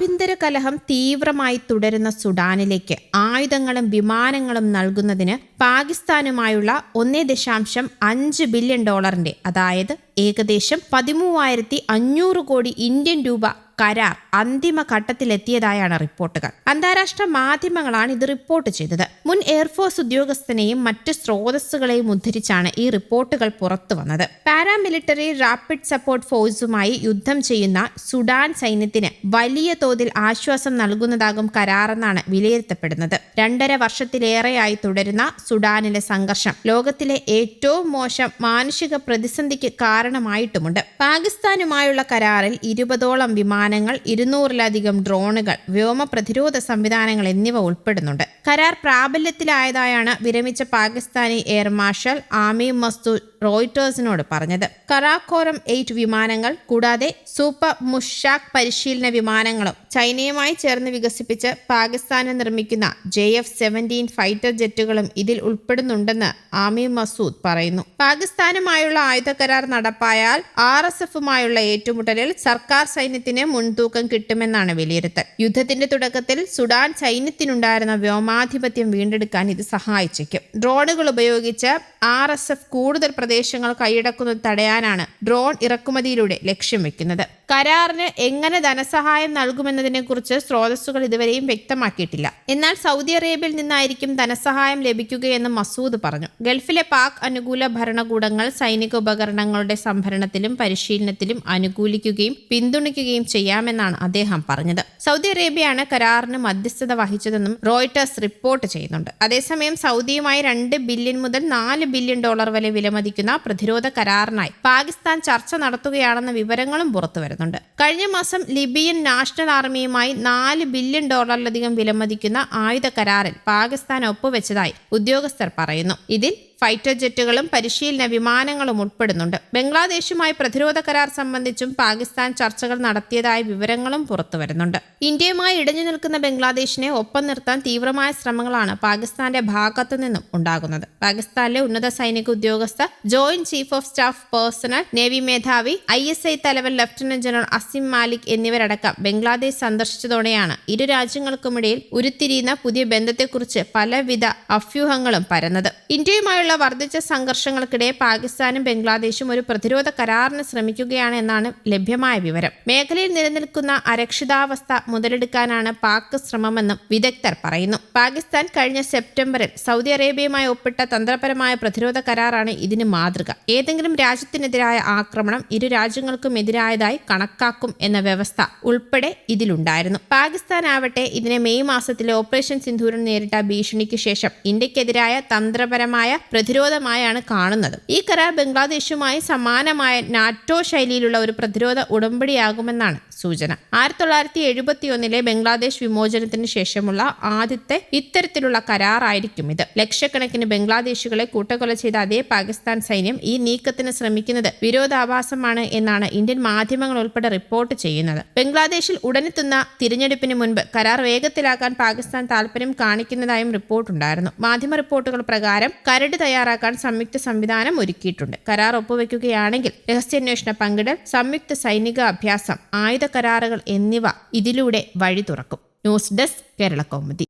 ആഭ്യന്തര കലഹം തീവ്രമായി തുടരുന്ന സുഡാനിലേക്ക് ആയുധങ്ങളും വിമാനങ്ങളും നൽകുന്നതിന് പാകിസ്ഥാനുമായുള്ള ഒന്നേ ദശാംശം അഞ്ച് ബില്യൺ ഡോളറിന്റെ അതായത് ഏകദേശം പതിമൂവായിരത്തി അഞ്ഞൂറ് കോടി ഇന്ത്യൻ രൂപ കരാർ അന്തിമ ഘട്ടത്തിലെത്തിയതായാണ് റിപ്പോർട്ടുകൾ. അന്താരാഷ്ട്ര മാധ്യമങ്ങളാണ് ഇത് റിപ്പോർട്ട് ചെയ്തത്. മുൻ എയർഫോഴ്സ് ഉദ്യോഗസ്ഥനെയും മറ്റ് സ്രോതസ്സുകളെയും ഉദ്ധരിച്ചാണ് ഈ റിപ്പോർട്ടുകൾ പുറത്തു വന്നത്. പാരാമിലിറ്ററി റാപ്പിഡ് സപ്പോർട്ട് ഫോഴ്സുമായി യുദ്ധം ചെയ്യുന്ന സുഡാൻ സൈന്യത്തിന് വലിയ തോതിൽ ആശ്വാസം നൽകുന്നതാകും കരാറെന്നാണ് വിലയിരുത്തപ്പെടുന്നത്. രണ്ടര വർഷത്തിലേറെയായി തുടരുന്ന സുഡാനിലെ സംഘർഷം ലോകത്തിലെ ഏറ്റവും മോശം മാനുഷിക പ്രതിസന്ധിക്ക് കാരണമായിട്ടുമുണ്ട്. പാകിസ്ഥാനുമായുള്ള കരാറിൽ ഇരുപതോളം വിമാനങ്ങൾ ഇരുന്നൂറിലധികം ഡ്രോണുകൾ വ്യോമ പ്രതിരോധ സംവിധാനങ്ങൾ എന്നിവ ഉൾപ്പെടുന്നുണ്ട്. കരാർ പ്രാബല്യത്തിലായതായാണ് വിരമിച്ച പാകിസ്ഥാനി എയർ മാർഷൽ ആമി മസ്തു റോയിറ്റേഴ്സിനോട് പറഞ്ഞത്. കറാക്കോറം എയ്റ്റ് വിമാനങ്ങൾ കൂടാതെ സൂപ്പർ മുഷാഖ് പരിശീലന വിമാനങ്ങളും ചൈനയുമായി ചേർന്ന് വികസിപ്പിച്ച് പാകിസ്ഥാന് നിർമ്മിക്കുന്ന ജെ എഫ് സെവന്റീൻ ഫൈറ്റർ ജെറ്റുകളും ഇതിൽ ഉൾപ്പെടുന്നുണ്ടെന്ന് ആമി മസൂദ് പറയുന്നു. പാകിസ്ഥാനുമായുള്ള ആയുധ കരാർ നടപ്പായാൽ ആർ എസ് എഫുമായുള്ള ഏറ്റുമുട്ടലിൽ സർക്കാർ സൈന്യത്തിന് മുൻതൂക്കം കിട്ടുമെന്നാണ് വിലയിരുത്തൽ. യുദ്ധത്തിന്റെ തുടക്കത്തിൽ സുഡാൻ സൈന്യത്തിനുണ്ടായിരുന്ന വ്യോമാധിപത്യം വീണ്ടെടുക്കാൻ ഇത് സഹായിച്ചേക്കും. ഡ്രോണുകൾ ഉപയോഗിച്ച് ആർ എസ് എഫ് കൂടുതൽ പ്രദേശങ്ങൾ കൈയടക്കുന്നത് തടയാനാണ് ഡ്രോൺ ഇറക്കുമതിയിലൂടെ ലക്ഷ്യം വെക്കുന്നത്. കരാറിന് എങ്ങനെ ധനസഹായം നൽകുമെന്നതിനെക്കുറിച്ച് സ്രോതസ്സുകൾ ഇതുവരെയും വ്യക്തമാക്കിയിട്ടില്ല. എന്നാൽ സൗദി അറേബ്യയിൽ നിന്നായിരിക്കും ധനസഹായം ലഭിക്കുകയെന്ന് മസൂദ് പറഞ്ഞു. ഗൾഫിലെ പാക് അനുകൂല ഭരണകൂടങ്ങൾ സൈനിക ഉപകരണങ്ങളുടെ സംഭരണത്തിലും പരിശീലനത്തിലും അനുകൂലിക്കുകയും പിന്തുണയ്ക്കുകയും ചെയ്യാമെന്നാണ് അദ്ദേഹം പറഞ്ഞത്. സൗദി അറേബ്യയാണ് കരാറിന് മധ്യസ്ഥത വഹിച്ചതെന്നും റോയിട്ടേഴ്സ് റിപ്പോർട്ട് ചെയ്യുന്നുണ്ട്. അതേസമയം സൗദിയുമായി രണ്ട് ബില്യൺ മുതൽ നാല് ബില്യൺ ഡോളർ വരെ വിലമതിക്കുന്ന പ്രതിരോധ കരാറിനായി പാകിസ്ഥാൻ ചർച്ച നടത്തുകയാണെന്ന വിവരങ്ങളും പുറത്തുവരുന്നുണ്ട്. കഴിഞ്ഞ മാസം ലിബിയൻ നാഷണൽ ആർമിയുമായി നാല് ബില്യൺ ഡോളറിലധികം വിലമതിക്കുന്ന ആയുധ കരാറിൽ പാകിസ്ഥാൻ ഒപ്പുവെച്ചതായി ഉദ്യോഗസ്ഥർ പറയുന്നു. ഇതിൽ ഫൈറ്റർ ജെറ്റുകളും പരിശീലന വിമാനങ്ങളും ഉൾപ്പെടുന്നുണ്ട്. ബംഗ്ലാദേശുമായി പ്രതിരോധ കരാർ സംബന്ധിച്ചും പാകിസ്ഥാൻ ചർച്ചകൾ നടത്തിയതായ വിവരങ്ങളും പുറത്തുവരുന്നുണ്ട്. ഇന്ത്യയുമായി ഇടഞ്ഞു നിൽക്കുന്ന ബംഗ്ലാദേശിനെ ഒപ്പം നിർത്താൻ തീവ്രമായ ശ്രമങ്ങളാണ് പാകിസ്ഥാന്റെ ഭാഗത്തു നിന്നും ഉണ്ടാകുന്നത്. പാകിസ്ഥാനിലെ ഉന്നത സൈനിക ഉദ്യോഗസ്ഥ joint chief of staff personnel navy മേധാവി ഐ എസ് ഐ തലവൻ ലഫ്റ്റനന്റ് ജനറൽ അസിം മാലിക് എന്നിവരടക്കം ബംഗ്ലാദേശ് സന്ദർശിച്ചതോടെയാണ് ഇരു രാജ്യങ്ങൾക്കുമിടയിൽ ഉരുത്തിരിയുന്ന പുതിയ ബന്ധത്തെക്കുറിച്ച് പലവിധ അഭ്യൂഹങ്ങളും പരന്നത്. ഇന്ത്യയുമായുള്ള തമ്മിലുള്ള വർദ്ധിച്ച സംഘർഷങ്ങൾക്കിടെ പാകിസ്ഥാനും ബംഗ്ലാദേശും ഒരു പ്രതിരോധ കരാറിന് ശ്രമിക്കുകയാണ് എന്നാണ് ലഭ്യമായ വിവരം. മേഖലയിൽ നിലനിൽക്കുന്ന അരക്ഷിതാവസ്ഥ മുതലെടുക്കാനാണ് പാക് ശ്രമമെന്നും വിദഗ്ധർ പറയുന്നു. പാകിസ്ഥാൻ കഴിഞ്ഞ സെപ്റ്റംബറിൽ സൗദി അറേബ്യയുമായി ഒപ്പിട്ട തന്ത്രപരമായ പ്രതിരോധ കരാറാണ് ഇതിന് മാതൃക. ഏതെങ്കിലും രാജ്യത്തിനെതിരായ ആക്രമണം ഇരു രാജ്യങ്ങൾക്കും എതിരായതായി കണക്കാക്കും എന്ന വ്യവസ്ഥ ഉൾപ്പെടെ ഇതിലുണ്ടായിരുന്നു. പാകിസ്ഥാൻ ആവട്ടെ ഇതിനെ മെയ് മാസത്തിലെ ഓപ്പറേഷൻ സിന്ധൂരൻ നേരിട്ട ഭീഷണിക്ക് ശേഷം ഇന്ത്യക്കെതിരായ തന്ത്രപരമായ പ്രതിരോധമായാണ് കാണുന്നത്. ഈ കരാർ ബംഗ്ലാദേശുമായി സമാനമായ നാറ്റോ ശൈലിയിലുള്ള ഒരു പ്രതിരോധ ഉടമ്പടിയാകുമെന്നാണ് സൂചന. ആയിരത്തി തൊള്ളായിരത്തി എഴുപത്തി ഒന്നിലെ ബംഗ്ലാദേശ് വിമോചനത്തിന് ശേഷമുള്ള ആദ്യത്തെ ഇത്തരത്തിലുള്ള കരാറായിരിക്കും ഇത്. ലക്ഷക്കണക്കിന് ബംഗ്ലാദേശുകളെ കൂട്ടക്കൊല ചെയ്ത അതേ പാകിസ്ഥാൻ സൈന്യം ഈ നീക്കത്തിന് ശ്രമിക്കുന്നത് വിരോധാഭാസമാണ് എന്നാണ് ഇന്ത്യൻ മാധ്യമങ്ങൾ ഉൾപ്പെടെ റിപ്പോർട്ട് ചെയ്യുന്നത്. ബംഗ്ലാദേശിൽ ഉടനെത്തുന്ന തിരഞ്ഞെടുപ്പിന് മുൻപ് കരാർ വേഗത്തിലാക്കാൻ പാകിസ്ഥാൻ താൽപര്യം കാണിക്കുന്നതായും റിപ്പോർട്ടുണ്ടായിരുന്നു. മാധ്യമ റിപ്പോർട്ടുകൾ പ്രകാരം കരട് തയ്യാറാക്കാൻ സംയുക്ത സംവിധാനം ഒരുക്കിയിട്ടുണ്ട്. കരാർ ഒപ്പുവെക്കുകയാണെങ്കിൽ രഹസ്യാന്വേഷണ പങ്കിടൽ സംയുക്ത സൈനിക അഭ്യാസം ആയുധ കരാറുകൾ എന്നിവ ഇതിലൂടെ വഴി തുറക്കും ന്യൂസ് ഡെസ്ക് കേരള കൗമുദി.